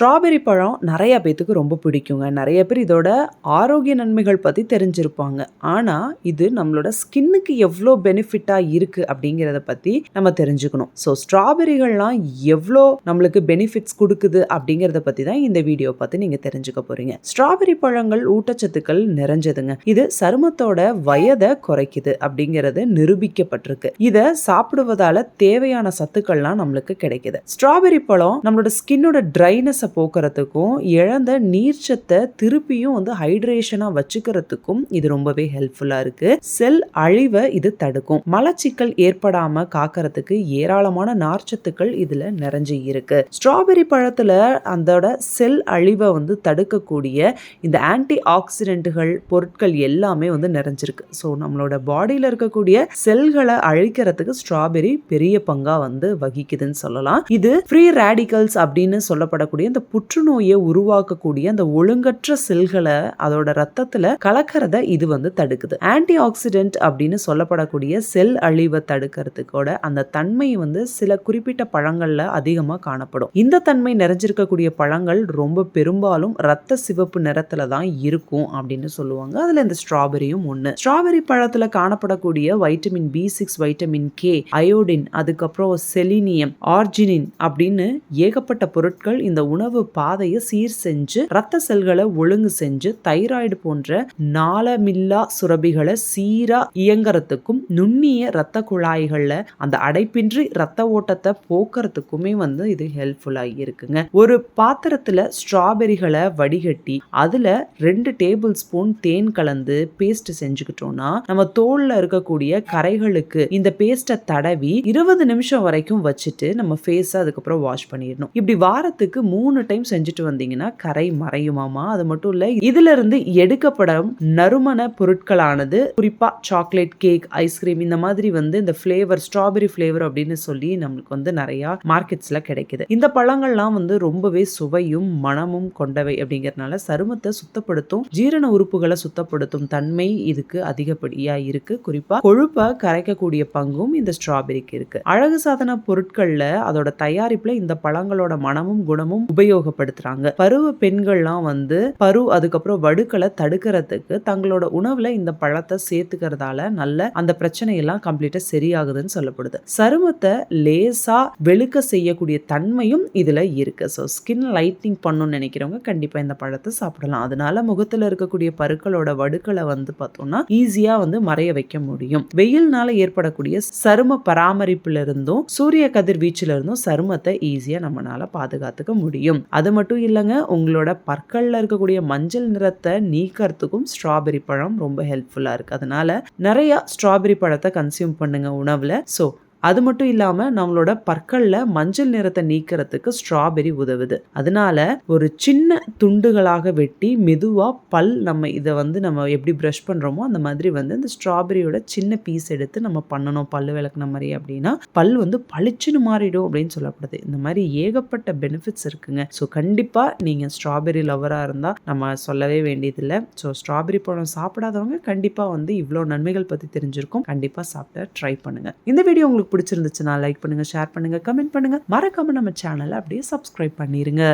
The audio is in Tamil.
ஸ்ட்ராபெரி பழம் நிறைய பேத்துக்கு ரொம்ப பிடிக்குங்க. நிறைய பேர் இதோட ஆரோக்கிய நன்மைகள் பற்றி தெரிஞ்சிருப்பாங்க. ஆனால் இது நம்மளோட ஸ்கின்னுக்கு எவ்வளோ பெனிஃபிட்டாக இருக்குது அப்படிங்கிறத பற்றி நம்ம தெரிஞ்சுக்கணும். ஸோ ஸ்ட்ராபெரிகள்லாம் எவ்வளோ நம்மளுக்கு பெனிஃபிட்ஸ் கொடுக்குது அப்படிங்கிறத பற்றி தான் இந்த வீடியோ பார்த்து நீங்கள் தெரிஞ்சுக்க போகிறீங்க ஸ்ட்ராபெரி பழங்கள் ஊட்டச்சத்துக்கள் நிறைஞ்சதுங்க. இது சருமத்தோட வயதை குறைக்குது அப்படிங்கிறது நிரூபிக்கப்பட்டிருக்கு. இதை சாப்பிடுவதால தேவையான சத்துக்கள்லாம் நம்மளுக்கு கிடைக்குது. ஸ்ட்ராபெரி பழம் நம்மளோட ஸ்கின்னோட ட்ரைனஸை போக்குறதுக்கும் இழந்த நீர்ச்சத்தை திருப்பியும் வந்து ஹைட்ரேஷனாக வச்சுக்கிறதுக்கும் இது ரொம்பவே ஹெல்ப்ஃபுல்லாக இருக்கு. செல் அழிவை இது தடுக்கும். மலச்சிக்கல் ஏற்படாம காக்கிறதுக்கு ஏராளமான நார்ச்சத்துக்கள் இதுல நிறைஞ்சு இருக்கு. ஸ்ட்ராபெரி பழத்துல அதோட செல் அழிவை வந்து தடுக்கக்கூடிய இந்த ஆன்டி ஆக்சிடென்ட்டுகள் பொருட்கள் எல்லாமே வந்து நிறைஞ்சிருக்கு. ஸோ நம்மளோட பாடியில் இருக்கக்கூடிய செல்களை அழிக்கிறதுக்கு ஸ்ட்ராபெரி பெரிய பங்காக வந்து வகிக்குதுன்னு சொல்லலாம். இது ஃப்ரீ ரேடிகல்ஸ் அப்படின்னு சொல்லப்படக்கூடிய இந்த புற்றுநோயை உருவாக்கக்கூடிய அந்த ஒழுங்கற்ற செல்களை அதோட ரத்தத்துல கலக்கிறத இது வந்து தடுக்குது. ஆன்டி ஆக்சிடென்ட் அப்படின்னு சொல்லப்படக்கூடிய செல் அழிவை தடுக்கிறதுக்கோட அந்த தன்மை வந்து சில குறிப்பிட்ட பழங்கள்ல அதிகமா காணப்படும். இந்த தன்மை நிறைஞ்சிருக்கக்கூடிய பழங்கள் ரொம்ப பெரும்பாலும் ரத்த சிவப்பு நிறத்துல தான் இருக்கும் அப்படின்னு சொல்லுவாங்க. அதுல இந்த ஸ்ட்ராபெரியும் ஒன்று ஸ்ட்ராபெரி பழத்துல காணப்படக்கூடிய vitamin B six vitamin K iodine அதுக்கப்புறம் செலினியம் ஆர்ஜினின் அப்படின்னு ஏகப்பட்ட பொருட்கள் இந்த உணவு உணவு பாதையை சீர் செஞ்சு ரத்த செல்களை ஒழுங்கு செஞ்சு தைராய்டு போன்ற நாளமில்லா சுரபிகளை சீரா இயங்குறதுக்கும் நுண்ணிய ரத்த குழாய்கள்ல அந்த அடைப்பின்றி ரத்த ஓட்டத்தை போக்குறதுக்குமே வந்து இது ஹெல்ப்ஃபுல்லா இருக்குங்க. ஒரு பாத்திரத்துல ஸ்ட்ராபெரிகளை வடிகட்டி அதுல ரெண்டு டேபிள் ஸ்பூன் தேன் கலந்து பேஸ்ட் செஞ்சுக்கிட்டோம்னா நம்ம தோல்ல இருக்கக்கூடிய கரைகளுக்கு இந்த பேஸ்ட்டை தடவி இருபது நிமிஷம் வரைக்கும் வச்சுட்டு நம்ம ஃபேஸை அதுக்கப்புறம் வாஷ் பண்ணிடணும். இப்படி வாரத்துக்கு மூணு டைம் செஞ்சுட்டு வந்தீங்கன்னா கரை மறையுமாமா? அது மட்டும் இல்ல இதுல இருந்து எடுக்கப்படும் நறுமண பொருட்களானது குறிப்பா சாக்லேட் கேக் ஐஸ்கிரீம் இந்த மாதிரி வந்து இந்த ஃபிளேவர் ஸ்ட்ராபெரி ஃபிளேவர் அப்படின்னு சொல்லி நம்மளுக்கு வந்து நிறைய மார்க்கெட்ஸ்ல கிடைக்குது. இந்த பழங்கள்லாம் வந்து ரொம்பவே சுவையும் மனமும் கொண்டவை அப்படிங்கறதுனால சருமத்தை சுத்தப்படுத்தும் ஜீரண உறுப்புகளை சுத்தப்படுத்தும் தன்மை இதுக்கு அதிகப்படியா இருக்கு. குறிப்பா கொழுப்பை கரைக்கக்கூடிய பங்கும் இந்த ஸ்ட்ராபெரிக்கு இருக்கு. அழகு சாதன பொருட்கள்ல அதோட தயாரிப்புல இந்த பழங்களோட மனமும் குணமும் உபயோகப்படுத்துறாங்க. பருவ பெண்கள்லாம் வந்து பரு அதுக்கப்புறம் வடுக்களை தடுக்கிறதுக்கு தங்களோட உணவுல இந்த பழத்தை சேர்த்துக்கிறதால நல்ல அந்த பிரச்சனையெல்லாம் கம்ப்ளீட்டா சரியாகுதுன்னு சொல்லப்படுது. சருமத்தை லேசா வெளுக்க செய்யக்கூடிய தன்மையும் இதுல இருக்கு. ஸோ ஸ்கின் லைட்னிங் பண்ணணும்னு நினைக்கிறவங்க கண்டிப்பா இந்த பழத்தை சாப்பிடலாம். அதனால முகத்துல இருக்கக்கூடிய பருக்களோட வடுக்களை வந்து பார்த்தோம்னா ஈஸியா வந்து மறைய வைக்க முடியும். வெயில்னால ஏற்படக்கூடிய சரும பராமரிப்புல இருந்தும் சூரிய கதிர்வீச்சுல இருந்தும் சருமத்தை ஈஸியா நம்மளால பாதுகாத்துக்க முடியும். அது மட்டும் இல்லைங்க உங்களோட பற்களில் இருக்கக்கூடிய மஞ்சள் நிறத்தை நீக்கிறதுக்கும் ஸ்ட்ராபெரி பழம் ரொம்ப ஹெல்ப்ஃபுல்லாக இருக்கு. அதனால நிறையா ஸ்ட்ராபெரி பழத்தை கன்சியூம் பண்ணுங்க உணவுல. ஸோ அது மட்டும் இல்லாமல் நம்மளோட பற்களில் மஞ்சள் நிறத்தை நீக்கிறதுக்கு ஸ்ட்ராபெரி உதவுது. அதனால ஒரு சின்ன துண்டுகளாக வெட்டி மெதுவாக பல் நம்ம இதை வந்து நம்ம எப்படி ப்ரஷ் பண்ணுறோமோ அந்த மாதிரி வந்து இந்த ஸ்ட்ராபெரியோட சின்ன பீஸ் எடுத்து நம்ம பண்ணணும். பல் விளக்குன மாதிரி அப்படின்னா பல் வந்து பளிச்சுன்னு மாறிடும் அப்படின்னு சொல்லப்படுது. இந்த மாதிரி ஏகப்பட்ட பெனிஃபிட்ஸ் இருக்குங்க. ஸோ கண்டிப்பாக நீங்கள் ஸ்ட்ராபெரி லவராக இருந்தால் நம்ம சொல்லவே வேண்டியதில்லை. ஸோ ஸ்ட்ராபெரி பழம் சாப்பிடாதவங்க கண்டிப்பாக வந்து இவ்வளோ நன்மைகள் பற்றி தெரிஞ்சிருக்கும். கண்டிப்பாக சாப்பிட ட்ரை பண்ணுங்கள் இந்த வீடியோ உங்களுக்கு உங்களுக்கு பிடிச்சிருந்துச்சுன்னா லைக் பண்ணுங்கள் ஷேர் பண்ணுங்கள் கமெண்ட் பண்ணுங்கள் மறக்காமல் நம்ம சேனலை அப்படியே சப்ஸ்கிரைப் பண்ணிடுங்க